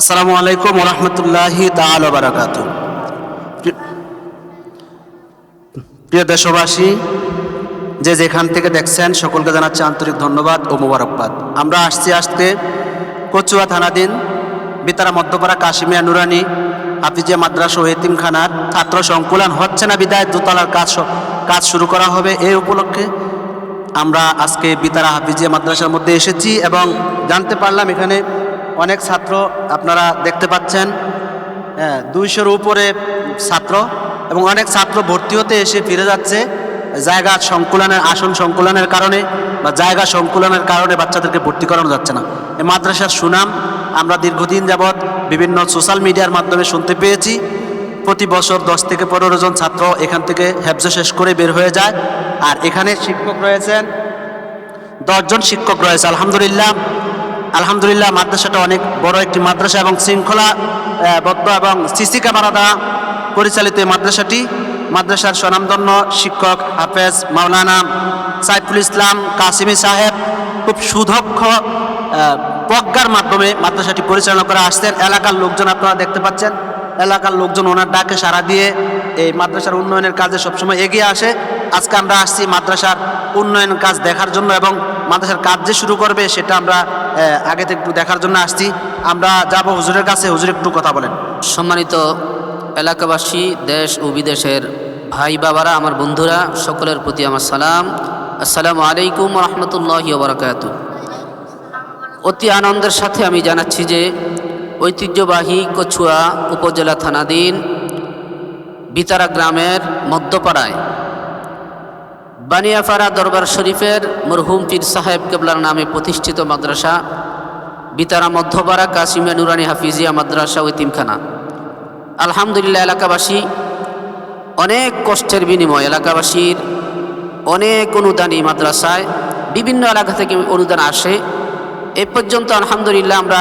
আসসালামু আলাইকুম রহমতুল্লাহি তাল বারাকাত প্রিয় দেশবাসী, যে যেখান থেকে দেখছেন, সকলকে জানাচ্ছি আন্তরিক ধন্যবাদ ও মোবারকবাদ। আমরা আসছি আসতে কচুয়া থানাধীন বিতারা মধ্যপাড়া কাশিমিয়া নুরানি হাফিজিয়া মাদ্রাসা ও এতিমখানার ছাত্র সংকুলন হচ্ছে না বিদায়, দোতলার কাজ কাজ শুরু করা হবে এই উপলক্ষে। আমরা আজকে বিতারা হাফিজিয়া মাদ্রাসার মধ্যে এসেছি এবং জানতে পারলাম এখানে অনেক ছাত্র আপনারা দেখতে পাচ্ছেন। হ্যাঁ দুইশোর উপরে ছাত্র এবং অনেক ছাত্র ভর্তি হতে এসে ফিরে যাচ্ছে। জায়গা সংকুলনের, আসন সংকুলনের কারণে বা জায়গা সংকুলনের কারণে বাচ্চাদেরকে ভর্তি করানো যাচ্ছে না। এই মাদ্রাসার সুনাম আমরা দীর্ঘদিন যাবৎ বিভিন্ন সোশ্যাল মিডিয়ার মাধ্যমে শুনতে পেয়েছি। প্রতি বছর দশ থেকে পনেরো জন ছাত্র এখান থেকে হ্যাবজ শেষ করে বের হয়ে যায়। আর এখানে শিক্ষক রয়েছেন, দশজন শিক্ষক রয়েছে, আলহামদুলিল্লাহ। আলহামদুলিল্লাহ, মাদ্রাসাটা অনেক বড় একটি মাদ্রাসা এবং শৃঙ্খলা বদ্ধ এবং সিসি ক্যামেরা দ্বারা পরিচালিত এই মাদ্রাসাটি। মাদ্রাসার স্বনামধন্য শিক্ষক হাফেজ মাওলানা সাইফুল ইসলাম কাসিমি সাহেব খুব সুদক্ষ প্রজ্ঞার মাধ্যমে মাদ্রাসাটি পরিচালনা করে আসছেন। এলাকার লোকজন আপনারা দেখতে পাচ্ছেন। এলাকার লোকজন ওনার ডাকে সাড়া দিয়ে এই মাদ্রাসার উন্নয়নের কাজে সবসময় এগিয়ে আসে। আজকে আমরা আসছি মাদ্রাসার উন্নয়ন কাজ দেখার জন্য এবং মাদ্রাসার কাজ যে শুরু করবে সেটা আমরা আগে থেকে একটু দেখার জন্য আসছি। আমরা যাব হুজুরের কাছে, হুজুর একটু কথা বলেন। সম্মানিত এলাকাবাসী, দেশ ও বিদেশের ভাই বাবারা, আমার বন্ধুরা, সকলের প্রতি আমার সালাম। আসসালামু আলাইকুম রহমতুল্লাহ বরকাত অতি আনন্দের সাথে আমি জানাচ্ছি যে ঐতিহ্যবাহী কছুয়া উপজেলা থানাধীন বিতারা গ্রামের মধ্যপাড়ায় বানিয়াপাড়া দরবার শরীফের মরহুম পীর সাহেব কেবলার নামে প্রতিষ্ঠিত মাদ্রাসা, বিতারা মধ্যপাড়া কাসিমা নুরানি হাফিজিয়া মাদ্রাসা ও আলহামদুলিল্লাহ, এলাকাবাসী, অনেক কষ্টের বিনিময় এলাকাবাসীর অনেক অনুদান এই মাদ্রাসায়, বিভিন্ন এলাকা থেকে অনুদান আসে। এ পর্যন্ত আলহামদুলিল্লাহ আমরা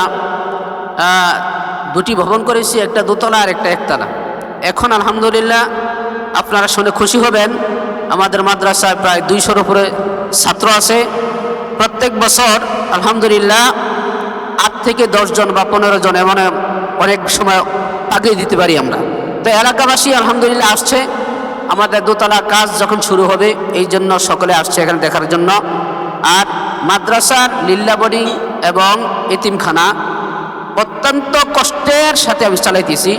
দুটি ভবন করেছি, একটা দোতলা আর একটা একতলা। এখন আলহামদুলিল্লাহ, আপনারা শুনে খুশি হবেন আমাদের মাদ্রাসায় প্রায় দুইশোর উপরে ছাত্র আছে। প্রত্যেক বছর, আলহামদুলিল্লাহ, আট থেকে দশজন বা পনেরো জন এমন অনেক সময় আগে দিতে পারি আমরা। তো এলাকাবাসী আলহামদুলিল্লাহ আসছে। আমাদের দোতলা কাজ যখন শুরু হবে, এই জন্য সকলে আসছে এখানে দেখার জন্য। আর মাদ্রাসার লিল্লা বোর্ডিং এবং এতিমখানা অত্যন্ত কষ্টের সাথে আমি চালাইতেছি।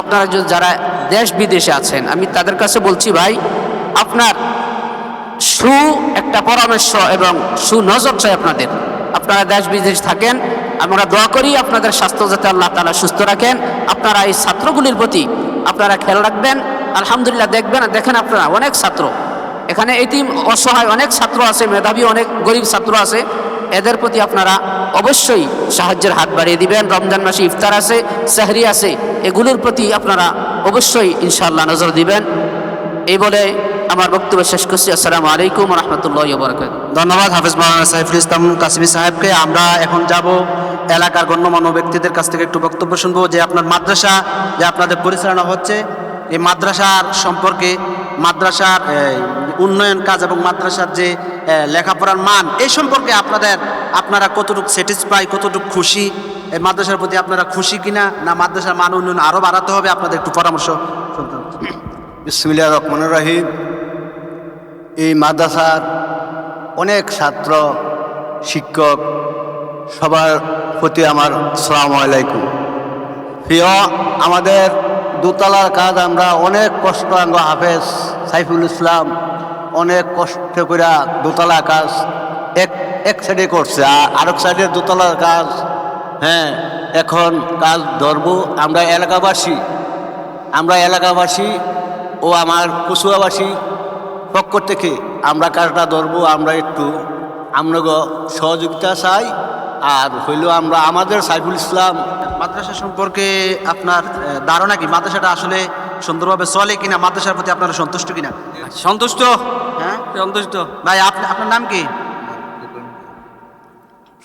আপনারা যারা দেশ বিদেশে আছেন, আমি তাদের কাছে বলছি ভাই আপনার সু একটা পরামর্শ এবং সুনজর চাই আপনাদের। আপনারা দেশ বিদেশ থাকেন, আমরা দোয়া করি আপনাদের স্বাস্থ্য যাতে আল্লাহ তালা সুস্থ রাখেন। আপনারা এই ছাত্রগুলির প্রতি আপনারা খেয়াল রাখবেন। আলহামদুলিল্লাহ দেখবেন দেখেন আপনারা অনেক ছাত্র। এখানে এতিম অসহায় অনেক ছাত্র আছে, মেধাবী অনেক গরিব ছাত্র আছে। এদের প্রতি আপনারা অবশ্যই সাহায্যের হাত বাড়িয়ে দিবেন। রমজান মাসে ইফতার আছে, সেহরি আছে, এগুলোর প্রতি আপনারা অবশ্যই ইনশাআল্লাহ নজর দিবেন। এই বলে আমার বক্তব্য শেষ করছি। আসসালামু আলাইকুম রহমতুল্লাহ বরকাত ধন্যবাদ হাফিজ মাওলানা সাইফুল ইসলাম কাসিমি সাহেবকে। আমরা এখন যাব এলাকার গণ্যমান্য ব্যক্তিদের কাছ থেকে একটু বক্তব্য শুনব যে আপনার মাদ্রাসা যে আপনাদের পরিচালনা হচ্ছে এই মাদ্রাসার সম্পর্কে মাদ্রাসার উন্নয়ন কাজ এবং মাদ্রাসার যে লেখাপড়ার মান এই সম্পর্কে আপনাদের আপনারা কতটুকু স্যাটিসফাই কতটুকু খুশি এই মাদ্রাসার প্রতি আপনারা খুশি কিনা না মাদ্রাসার মান উন্নয়ন আরও বাড়াতে হবে আপনাদের একটু পরামর্শ শুনতে হচ্ছে বিসমিল্লা রহমান রহিম। এই মাদ্রাসার অনেক ছাত্র, শিক্ষক, সবার প্রতি আমার সালাম আলাইকুম। প্রিয়, আমাদের দোতলার কাজ আমরা অনেক কষ্ট আমরা হাফেজ সাইফুল ইসলাম অনেক কষ্ট করে দোতলা কাজ এক এক সাইডে করছে, আর আরেক সাইডে দোতলার কাজ হ্যাঁ এখন কাজ ধরবো। আমরা এলাকাবাসী আমরা এলাকাবাসী ও আমার কচুয়াবাসী পক্ষ থেকে আমরা কাজটা ধরবো আমরা একটু আপনাকে সহযোগিতা চাই আর হইল আমরা আমাদের সাইফুল ইসলাম। মাদ্রাসা সম্পর্কে আপনার ধারণা কি? মাদ্রাসাটা আসলে সুন্দরভাবে চলে কিনা? মাদ্রাসার প্রতি আপনারা সন্তুষ্ট কিনা? সন্তুষ্ট। হ্যাঁ? সন্তুষ্ট। ভাই আপনি আপনার নাম কি?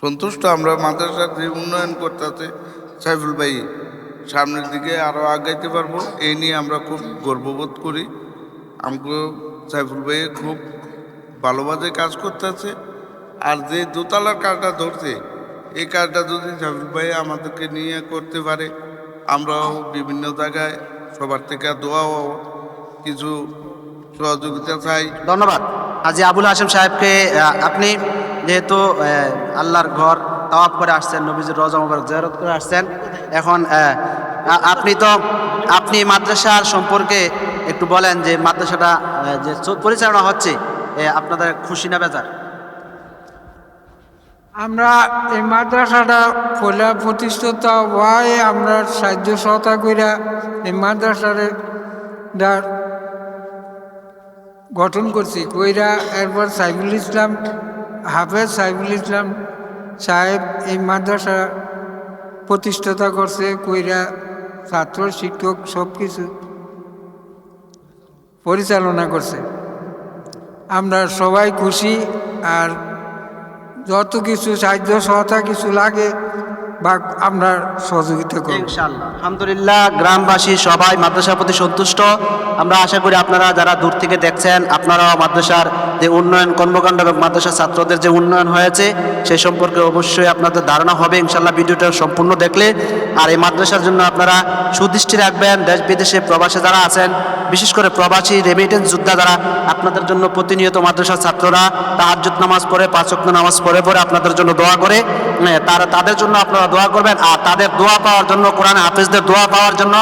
সন্তুষ্ট আমরা মাদ্রাসার যে উন্নয়ন করতে সাইফুল ভাই সামনের দিকে আরও আগাইতে পারব। এই নিয়ে আমরা খুব গর্ববোধ করি। আমাকে সাইফুল ভাই খুব ভালোভাবে কাজ করতেছে। আর যে দোতলার কাজটা ধরছে, এই কাজটা যদি সাবির ভাই আমাদেরকে নিয়ে করতে পারে, আমরাও বিভিন্ন জায়গায় সবার থেকে দোয়াও কিছু সহযোগিতা চাই। ধন্যবাদ। আজি আবুল হাসেম সাহেবকে আপনি যেহেতু আল্লাহর ঘর তাওয়াব করে আসছেন, নবীজির রজা মুবারক জিয়ারত করে আসছেন, এখন আপনি তো, আপনি মাদ্রাসার সম্পর্কে একটু বলেন যে মাদ্রাসাটা যে পরিচালনা হচ্ছে আপনাদের খুশি না বেজার? আমরা এই মাদ্রাসাটা পয়লা প্রতিষ্ঠিত হওয়ায় আমরা সাহায্য সহায়তা কইরা এই মাদ্রাসারে ডার গঠন করছি। কইরা এরপর সাইফুল ইসলাম, হাফেজ সাইফুল ইসলাম সাহেব এই মাদ্রাসা প্রতিষ্ঠাতা করছে। কইরা ছাত্র, শিক্ষক সব কিছু পরিচালনা করছে। আমরা সবাই খুশি আর যত কিছু সাহায্য সহায়তা কিছু লাগে বা আমরা সহযোগিতা করব। ইনশাআল্লাহ। আলহামদুলিল্লাহ, গ্রামবাসী সবাই মাদ্রাসার প্রতি সন্তুষ্ট। আমরা আশা করি আপনারা যারা দূর থেকে দেখছেন, আপনারাও মাদ্রাসার যে উন্নয়ন কর্মকাণ্ড এবং মাদ্রাসার ছাত্রদের যে উন্নয়ন হয়েছে সেই সম্পর্কে অবশ্যই আপনাদের ধারণা হবে। ইনশাল্লাহ ভিডিওটা সম্পূর্ণ দেখলে। আর এই মাদ্রাসার জন্য আপনারা সুদৃষ্টি রাখবেন। দেশ বিদেশে প্রবাসে যারা আছেন, বিশেষ করে প্রবাসী রেমিটেন্স যোদ্ধা যারা, আপনাদের জন্য প্রতিনিয়ত মাদ্রাসার ছাত্ররা তাহাজ্জুদ নামাজ পড়ে পাঁচক্ত নামাজ পড়ে পড়ে আপনাদের জন্য দোয়া করে। তারা তাদের জন্য আপনারা দোয়া করবেন আর তাদের দোয়া পাওয়ার জন্য, কোরআন হাফিজদের দোয়া পাওয়ার জন্য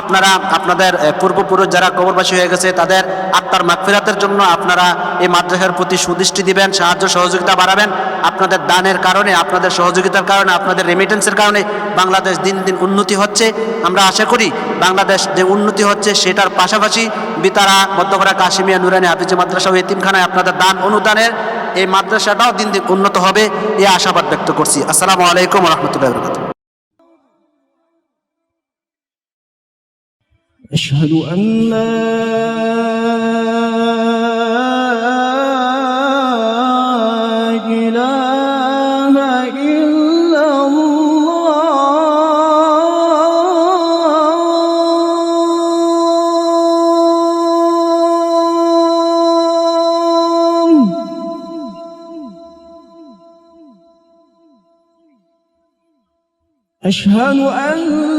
আপনারা আপনাদের পূর্বপুরুষ যারা কবরবাসী হয়ে গেছে, তাদের আত্মার মাগফিরাতের জন্য আপনারা এই মাদ্রাসার প্রতি সুদৃষ্টি দিবেন, সাহায্য সহযোগিতা বাড়াবেন। আপনাদের দানের কারণে, আপনাদের সহযোগিতার কারণে, আপনাদের রেমিটেন্সের কারণে বাংলাদেশ দিন দিন উন্নতি হচ্ছে। আমরা আশা করি বাংলাদেশ যে উন্নতি হচ্ছে সেটার পাশাপাশি বিতারা, মধ্যপাড়া, কাশিমিয়া, নুরানি, হাফিজ মাদ্রাসা ও এতিমখানায় আপনাদের দান অনুদানের এই মাদ্রাসাটাও দিন দিন উন্নত হবে এই আশাবাদ ব্যক্ত করছি আসসালামু আলাইকুম রহমতুল্লাহ বরকাত أشهد أن لا أشهد أن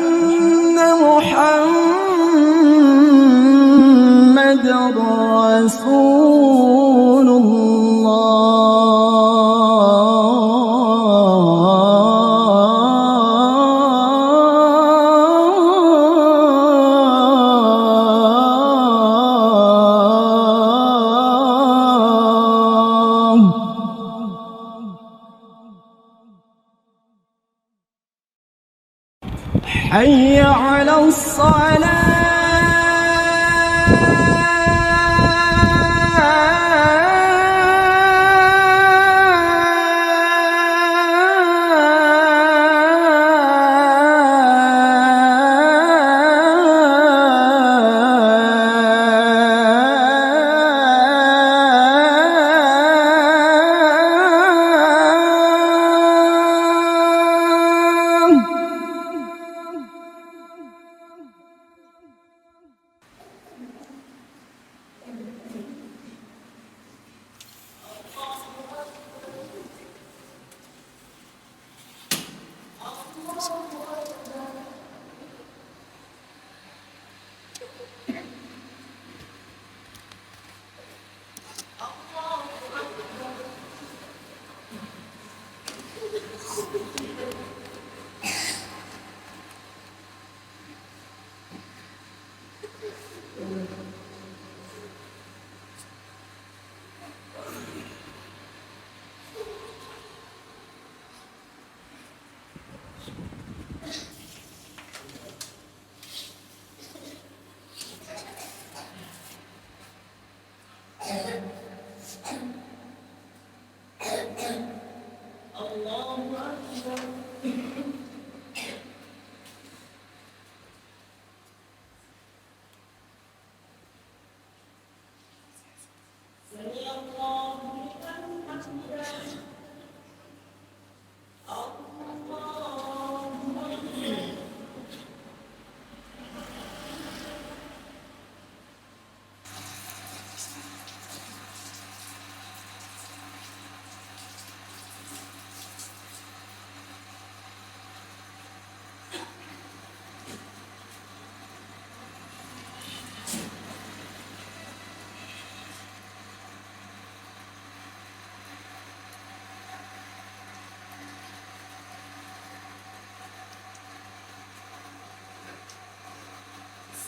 محمد رسول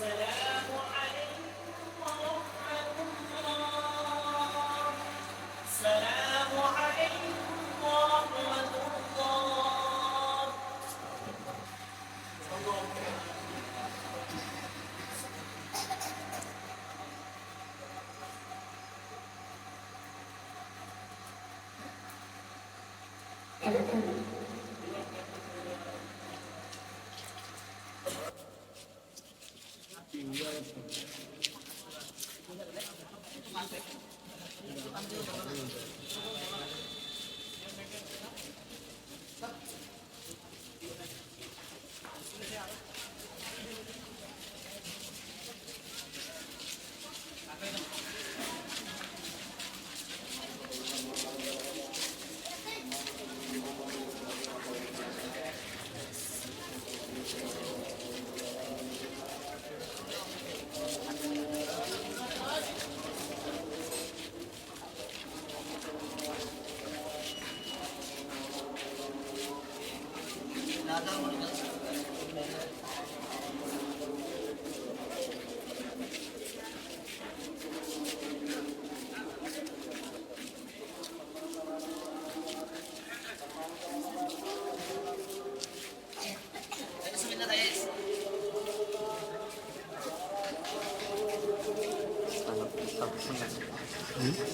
السلام عليكم ورحمة الله السلام عليكم ورحمة الله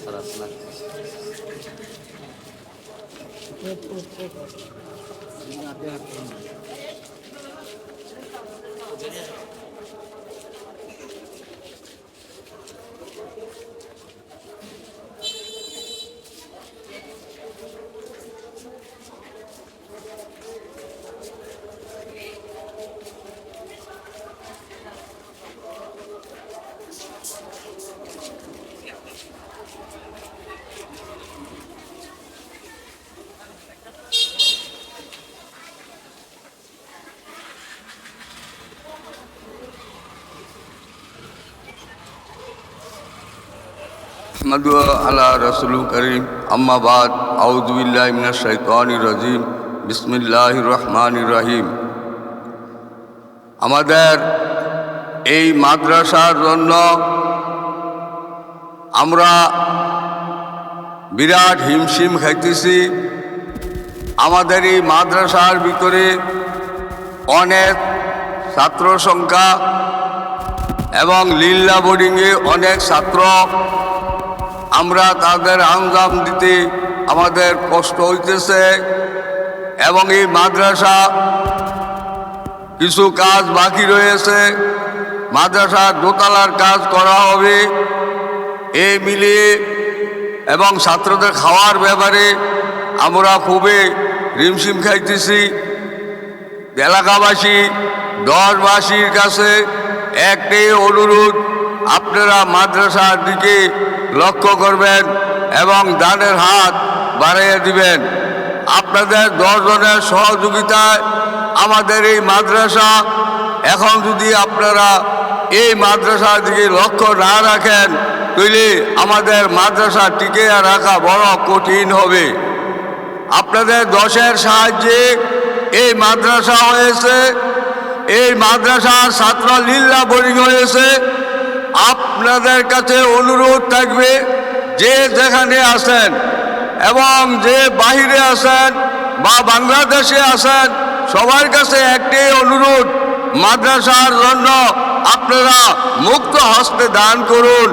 Sarasınlar. Hop hop hop. mengambil hak Jadi. আহমদু আল্লাহ রসুল করিম আম্মাবাদ আউদুবিল্লাহ মিনা শৈতান রাজিম বিসমিল্লাহ রহমান রহিম আমাদের এই মাদ্রাসার জন্য আমরা বিরাট হিমশিম খাইতেছি। আমাদের এই মাদ্রাসার ভিতরে অনেক ছাত্র সংখ্যা এবং লিল্লা বোর্ডিংয়ে অনেক ছাত্র আমরা তাদের আঞ্জাম দিতে আমাদের কষ্ট হইতেছে এবং এই মাদ্রাসা কিছু কাজ বাকি রয়েছে। মাদ্রাসার দোতলার কাজ করা হবে। এই মিলিয়ে এবং ছাত্রদের খাওয়ার ব্যাপারে আমরা খুবই রিমশিম খাইতেছি। এলাকাবাসী দশবাসীর কাছে একটাই অনুরোধ, আপনারা মাদ্রাসার দিকে লক্ষ্য করবেন এবং দানের হাত বাড়িয়ে দিবেন। আপনাদের দশজনের সহযোগিতায় আমাদের এই মাদ্রাসা, এখন যদি আপনারা এই মাদ্রাসার দিকে লক্ষ্য না রাখেন, তাহলে আমাদের মাদ্রাসা টিকে রাখা বড় কঠিন হবে। আপনাদের দশের সাহায্যে এই মাদ্রাসা হয়েছে, এই মাদ্রাসার ছাত্র লিল্লা বোরিং হয়েছে আপনাদের কাছে অনুরোধ থাকবে, যে যেখানে আসেন এবং যে বাহিরে আসেন বা বাংলাদেশে আসেন সবার কাছে একটি অনুরোধ, মাদ্রাসার জন্য আপনারা মুক্ত হস্তে দান করুন।